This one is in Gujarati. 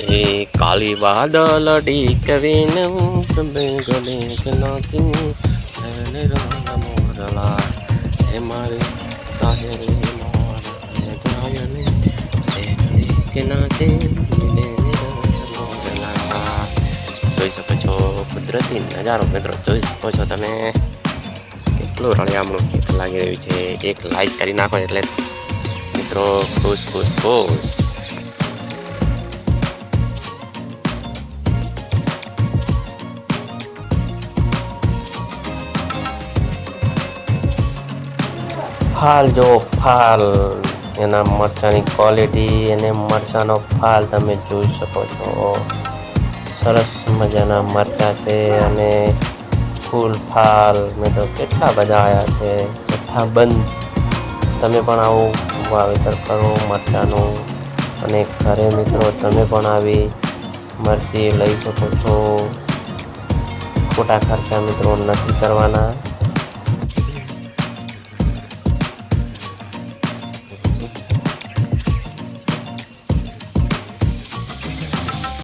એ કાલી વાદળ ડીકવીને તમે ગલે કે નાચી એને મોરલા, હે મારી સાહેરી મોર હે જાયને એ કે નાચે એને મોરલા. જોઈ શકો છો કુદરતી નજારો મિત્રો, જોઈ શકો છો તમે. કેટલું રળિયામણું ગીત લાગી રહ્યું છે. એક લાઈક કરી નાખો એટલે મિત્રો, ખુશ ખુશ ખુશ. ફાલ, જો ફાલ. એના મરચાંની ક્વોલિટી અને મરચાંનો ફાલ તમે જોઈ શકો છો. સરસ મજાના મરચાં છે અને ફૂલ ફાલ. મિત્રો કેટલા બધા આવ્યા છે. જથ્થાબંધ તમે પણ આવું વાવેતર કરો મરચાંનું. અને ઘરે મિત્રો, તમે પણ આવી મરચી લઈ શકો છો. ખોટા ખર્ચા મિત્રો નથી કરવાના.